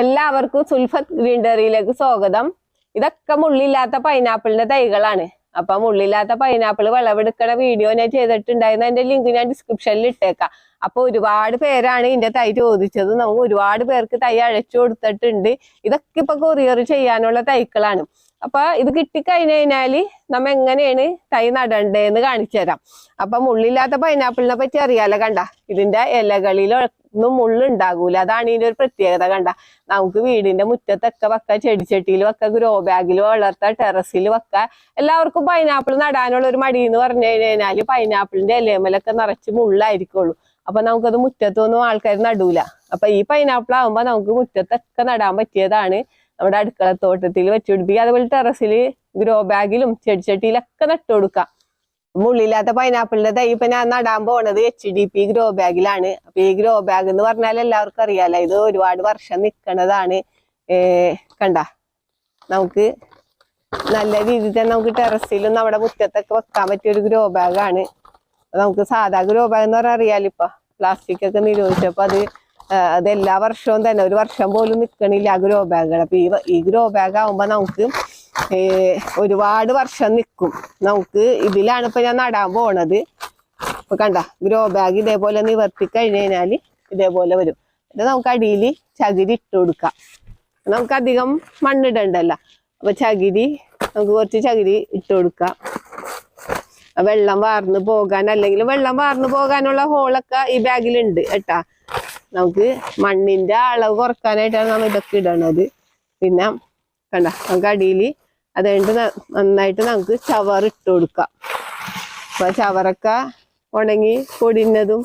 എല്ലാവർക്കും സുൽഫത്ത് ഗ്രീൻഡറിയിലേക്ക് സ്വാഗതം. ഇതൊക്കെ മുള്ളില്ലാത്ത പൈനാപ്പിളിന്റെ തൈകളാണ്. അപ്പൊ മുള്ളില്ലാത്ത പൈനാപ്പിൾ വിളവെടുക്കണ വീഡിയോ ഞാൻ ചെയ്തിട്ടുണ്ടായിരുന്നു. അതിന്റെ ലിങ്ക് ഞാൻ ഡിസ്ക്രിപ്ഷനിൽ ഇട്ടേക്കാം. അപ്പൊ ഒരുപാട് പേരാണ് ഇതിന്റെ തൈ ചോദിച്ചത്. നമുക്ക് ഒരുപാട് പേർക്ക് തൈ അഴച്ചു കൊടുത്തിട്ടുണ്ട്. ഇതൊക്കെ ഇപ്പൊ കൊറിയർ ചെയ്യാനുള്ള തൈകളാണ് അപ്പൊ ഇത് കിട്ടിക്കഴിഞ്ഞു കഴിഞ്ഞാൽ നമ്മ എങ്ങനെയാണ് തൈ നടണ്ടേന്ന് കാണിച്ചു തരാം അപ്പൊ മുള്ളില്ലാത്ത പൈനാപ്പിളിനെ പറ്റി അറിയാലോ കണ്ട? ഇതിന്റെ ഇലകളിൽ ഒന്നും മുള്ളുണ്ടാകൂല അതാണ് ഇതിന്റെ ഒരു പ്രത്യേകത കണ്ട. നമുക്ക് വീടിന്റെ മുറ്റത്തൊക്കെ വെക്ക ചെടിച്ചട്ടിയിൽ വെക്ക ഗ്രോ ബാഗിൽ വളർത്ത ടെറസിൽ വെക്ക. എല്ലാവർക്കും പൈനാപ്പിൾ നടാനുള്ള ഒരു മടി എന്ന് പറഞ്ഞു കഴിഞ്ഞാൽ പൈനാപ്പിളിന്റെ ഇലേമലൊക്കെ നിറച്ച് മുള്ളായിരിക്കുള്ളൂ. അപ്പൊ നമുക്കത് മുറ്റത്തൊന്നും ആൾക്കാർ നടൂല. അപ്പൊ ഈ പൈനാപ്പിൾ ആകുമ്പോ നമുക്ക് മുറ്റത്തൊക്കെ നടാൻ പറ്റിയതാണ് നമ്മുടെ അടുക്കളത്തോട്ടത്തിൽ വെച്ചുപിടിപ്പിക്കുക അതുപോലെ ടെറസിൽ ഗ്രോ ബാഗിലും ചെടിച്ചട്ടിയിലൊക്കെ നട്ടു കൊടുക്കാം മുള്ളില്ലാത്ത പൈനാപ്പിളിന്റെ തൈ ഇപ്പൊ ഞാൻ നടാൻ പോണത് എച്ച് ഡി പി ഗ്രോ ബാഗിലാണ് അപ്പൊ ഈ ഗ്രോ ബാഗ് എന്ന് പറഞ്ഞാൽ എല്ലാവർക്കും അറിയാലോ ഇത് ഒരുപാട് വർഷം നിക്കണതാണ്. കണ്ട? നമുക്ക് നല്ല രീതിയിൽ തന്നെ നമുക്ക് ടെറസിലും നമ്മുടെ മുറ്റത്തൊക്കെ വെക്കാൻ പറ്റിയ ഒരു ഗ്രോ ബാഗാണ് നമുക്ക് സാധാ ഗ്രോ ബാഗ് എന്ന് പറഞ്ഞാൽ അറിയാലോ ഇപ്പൊ. പ്ലാസ്റ്റിക് ഒക്കെ നിരോധിച്ചപ്പോ അത് അത് എല്ലാ വർഷവും തന്നെ ഒരു വർഷം പോലും നിക്കണില്ല ആ ഗ്രോ ബാഗുകൾ അപ്പൊ ഈ ഗ്രോ ബാഗ് ആവുമ്പോ നമുക്ക് ഒരുപാട് വർഷം നിൽക്കും നമുക്ക് ഇതിലാണ് ഇപ്പൊ ഞാൻ നടാൻ പോണത്. ഇപ്പൊ കണ്ട ഗ്രോ ബാഗ് ഇതേപോലെ നിവർത്തി കഴിഞ്ഞ് കഴിഞ്ഞാൽ ഇതേപോലെ വരും. ഇത് നമുക്ക് അടിയിൽ ചകിരി ഇട്ട് കൊടുക്കാം. നമുക്ക് അധികം മണ്ണിടണ്ടല്ല. അപ്പൊ ചകിരി നമുക്ക് കുറച്ച് ചകിരി ഇട്ട് കൊടുക്കാം. വെള്ളം വാർന്ന് പോകാൻ അല്ലെങ്കിൽ വെള്ളം വാർന്ന് പോകാനുള്ള ഹോളൊക്കെ ഈ ബാഗിലുണ്ട് കേട്ടാ. നമുക്ക് മണ്ണിന്റെ അളവ് കുറക്കാനായിട്ടാണ് നമ്മൾ ഇതൊക്കെ ഇടണത്. പിന്നെ കണ്ട നമുക്ക് അടിയിൽ അത് കഴിഞ്ഞിട്ട് നന്നായിട്ട് നമുക്ക് ചവർ ഇട്ട് കൊടുക്കാം. അപ്പൊ ചവറൊക്കെ ഉണങ്ങി പൊടിഞ്ഞതും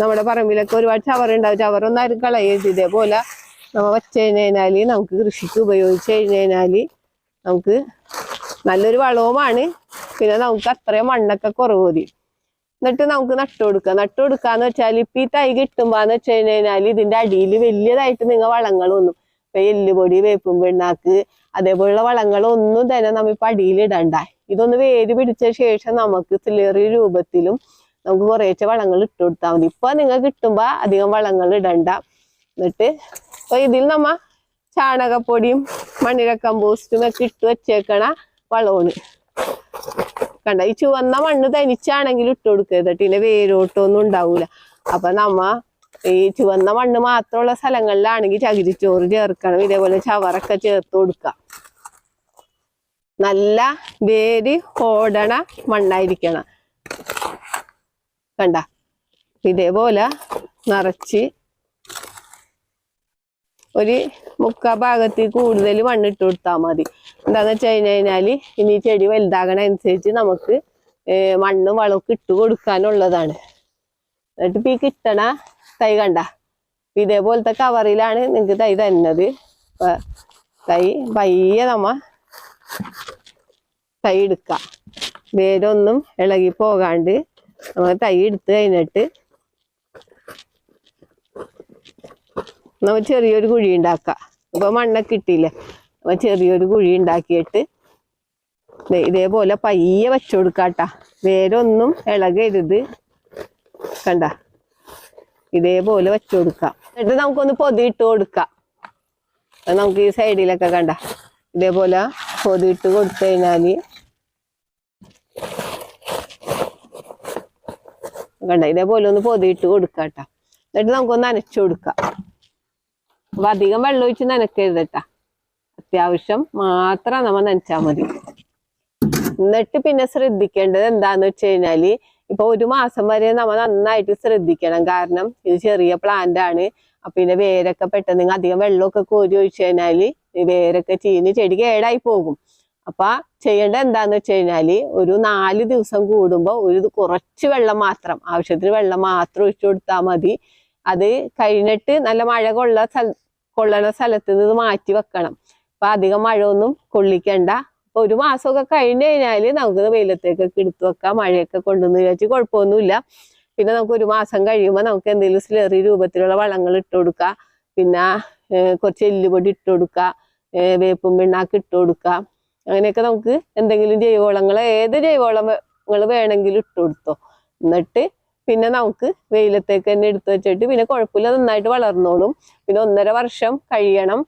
നമ്മുടെ പറമ്പിലൊക്കെ ഒരുപാട് ചവറുണ്ടാവും ചവറൊന്നും ആരും കളയരുത് ഇതേപോലെ നമ്മൾ വെച്ച് കഴിഞ്ഞാൽ നമുക്ക് കൃഷിക്ക് ഉപയോഗിച്ച് കഴിഞ്ഞാൽ നമുക്ക് നല്ലൊരു വളവുമാണ്. പിന്നെ നമുക്ക് അത്രയും മണ്ണൊക്കെ കുറവ് മതി. എന്നിട്ട് നമുക്ക് നട്ടു കൊടുക്കാം. നട്ടു കൊടുക്കാന്ന് വെച്ചാൽ ഇപ്പൊ ഈ തൈ കിട്ടുമ്പോന്ന് വെച്ച് കഴിഞ്ഞാൽ ഇതിന്റെ അടിയിൽ വലിയതായിട്ട് നിങ്ങൾ വളങ്ങളൊന്നും ഇപ്പൊ എല്ലുപൊടി വേപ്പും പിണ്ണാക്ക് അതേപോലുള്ള വളങ്ങളൊന്നും തന്നെ നമ്മ ഇപ്പൊ അടിയിൽ ഇടണ്ട ഇതൊന്ന് വേര് പിടിച്ച ശേഷം നമുക്ക് സിലേറിയ രൂപത്തിലും നമുക്ക് കുറേശ്ശെ വളങ്ങൾ ഇട്ട് കൊടുത്താൽ മതി. ഇപ്പൊ നിങ്ങൾ കിട്ടുമ്പോ അധികം വളങ്ങൾ ഇടണ്ട. എന്നിട്ട് ഇപ്പൊ ഇതിൽ നമ്മ ചാണകപ്പൊടിയും മണ്ണിര കമ്പോസ്റ്റും ഒക്കെ ഇട്ട് വെച്ചേക്കണ വളമാണ്. കണ്ട ഈ ചുവന്ന മണ്ണ് തനിച്ചാണെങ്കിൽ ഇട്ട് കൊടുക്കരുത് കേട്ടോ. ഇതിന്റെ വേരോട്ടൊന്നും ഉണ്ടാവൂല. അപ്പൊ നമ്മ ഈ ചുവന്ന മണ്ണ് മാത്രമുള്ള സ്ഥലങ്ങളിലാണെങ്കിൽ ചകിരിച്ചോറ് ചേർക്കണം ഇതേപോലെ ചവറൊക്കെ ചേർത്ത് കൊടുക്കാം നല്ല വേര് ഓടണ മണ്ണായിരിക്കണം. കണ്ട? ഇതേപോലെ നിറച്ച് ഒരു മുക്കാ ഭാഗത്ത് കൂടുതൽ മണ്ണിട്ട് കൊടുത്താൽ മതി. എന്താന്ന് വെച്ച് കഴിഞ്ഞ് കഴിഞ്ഞാൽ ഇനി ചെടി വലുതാകണ അനുസരിച്ച് നമുക്ക് മണ്ണും വളമൊക്കെ ഇട്ട് കൊടുക്കാനുള്ളതാണ്. എന്നിട്ട് ഇപ്പൊ ഈ കിട്ടണ തൈ കണ്ട. ഇതേപോലത്തെ കവറിലാണ് നിങ്ങൾക്ക് തൈ തരുന്നത്. തൈ പയ്യെ നമ്മ തൈ എടുക്കാം. വേരൊന്നും ഇളകി പോകാണ്ട് നമ്മൾ തൈ എടുത്ത് കഴിഞ്ഞിട്ട് നമ്മൾ ചെറിയൊരു കുഴി ഉണ്ടാക്കാം. ഇപ്പൊ മണ്ണൊക്കെ കിട്ടിയില്ലേ? നമ്മൾ ചെറിയൊരു കുഴി ഉണ്ടാക്കിയിട്ട് ഇതേപോലെ പയ്യെ വെച്ചു കൊടുക്കാട്ടാ. വേരൊന്നും ഇളകരുത്. കണ്ട? ഇതേപോലെ വെച്ചു കൊടുക്കാം. എന്നിട്ട് നമുക്കൊന്ന് പൊതിയിട്ട് കൊടുക്കാം. നമുക്ക് ഈ സൈഡിലൊക്കെ കണ്ട. ഇതേപോലെ പൊതിയിട്ട് കൊടുത്തു കഴിഞ്ഞാൽ കണ്ട ഇതേപോലെ ഒന്ന് പൊതിയിട്ട് കേട്ടോ. എന്നിട്ട് നമുക്കൊന്ന് നനച്ചു കൊടുക്കാം. അപ്പൊ അധികം വെള്ളം ഒഴിച്ച് നനക്കരുത് കേട്ടാ അത്യാവശ്യം മാത്രം നമ്മ നനച്ചാ മതി. എന്നിട്ട് പിന്നെ ശ്രദ്ധിക്കേണ്ടത് എന്താന്ന് വെച്ച് കഴിഞ്ഞാൽ ഇപ്പൊ ഒരു മാസം വരെ നമ്മൾ നന്നായിട്ട് ശ്രദ്ധിക്കണം. കാരണം ഇത് ചെറിയ പ്ലാന്റ് ആണ്. ഇതിന്റെ വേരൊക്കെ പെട്ടെന്ന് അധികം വെള്ളമൊക്കെ കോരി ഒഴിച്ചു കഴിഞ്ഞാൽ വേരൊക്കെ ചീഞ്ഞ് ചെടി കേടായി പോകും. അപ്പൊ ചെയ്യേണ്ട എന്താന്ന് വെച്ച് കഴിഞ്ഞാൽ ഒരു നാല് ദിവസം കൂടുമ്പോ ഒരു കുറച്ച് വെള്ളം മാത്രം ആവശ്യത്തിന് വെള്ളം മാത്രം ഒഴിച്ചു കൊടുത്താൽ മതി. അത് കഴിഞ്ഞിട്ട് നല്ല മഴ കൊള്ള സ്ഥല കൊള്ളണ സ്ഥലത്ത് നിന്ന് മാറ്റി വെക്കണം. അപ്പൊ അധികം മഴ ഒന്നും കൊള്ളിക്കണ്ട. അപ്പൊ ഒരു മാസമൊക്കെ കഴിഞ്ഞു കഴിഞ്ഞാൽ നമുക്ക് വെയിലത്തേക്കൊക്കെ എടുത്തു വെക്കാം മഴയൊക്കെ കൊണ്ടുവന്ന് വിചാരിച്ച് കുഴപ്പമൊന്നുമില്ല. പിന്നെ നമുക്ക് ഒരു മാസം കഴിയുമ്പോൾ നമുക്ക് എന്തെങ്കിലും സ്ലറി രൂപത്തിലുള്ള വളങ്ങൾ ഇട്ട് കൊടുക്കുക പിന്നെ കുറച്ച് എല്ലുപൊടി ഇട്ട് കൊടുക്കുക വേപ്പും പിണ്ണാക്ക് ഇട്ട് കൊടുക്കാം. അങ്ങനെയൊക്കെ നമുക്ക് എന്തെങ്കിലും ജൈവവളങ്ങൾ ഏത് ജൈവവളങ്ങൾ വേണമെങ്കിലും ഇട്ട് കൊടുത്തോ. എന്നിട്ട് പിന്നെ നമുക്ക് വെയിലത്തേക്ക് തന്നെ എടുത്തു വെച്ചിട്ട് പിന്നെ കുഴപ്പമില്ല നന്നായിട്ട് വളർന്നോളും. പിന്നെ ഒന്നര വർഷം കഴിയണം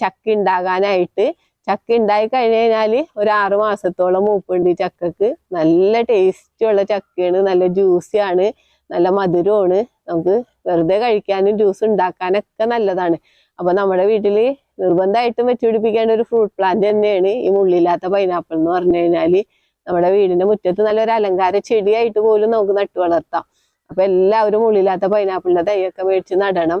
ചക്ക ഉണ്ടാകാനായിട്ട്. ചക്ക ഉണ്ടായി കഴിഞ്ഞു കഴിഞ്ഞാൽ ഒരു ആറു മാസത്തോളം മൂപ്പുണ്ട് ചക്കക്ക്. നല്ല ടേസ്റ്റുള്ള ചക്കയാണ് നല്ല ജ്യൂസിയാണ് നല്ല മധുരമാണ് നമുക്ക് വെറുതെ കഴിക്കാനും ജ്യൂസ് ഉണ്ടാക്കാനൊക്കെ നല്ലതാണ്. അപ്പൊ നമ്മുടെ വീട്ടിൽ നിർബന്ധമായിട്ടും വെച്ചുപിടിപ്പിക്കേണ്ട ഒരു ഫ്രൂട്ട് പ്ലാന്റ് തന്നെയാണ് ഈ മുള്ളില്ലാത്ത പൈനാപ്പിൾ എന്ന് പറഞ്ഞു കഴിഞ്ഞാൽ നമ്മുടെ വീടിന്റെ മുറ്റത്ത് നല്ലൊരു അലങ്കാര ചെടിയായിട്ട് പോലും നമുക്ക് നട്ടു വളർത്താം. അപ്പൊ എല്ലാവരും മുള്ളില്ലാത്ത പൈനാപ്പിളിന്റെ തൈയൊക്കെ മേടിച്ച് നടണം.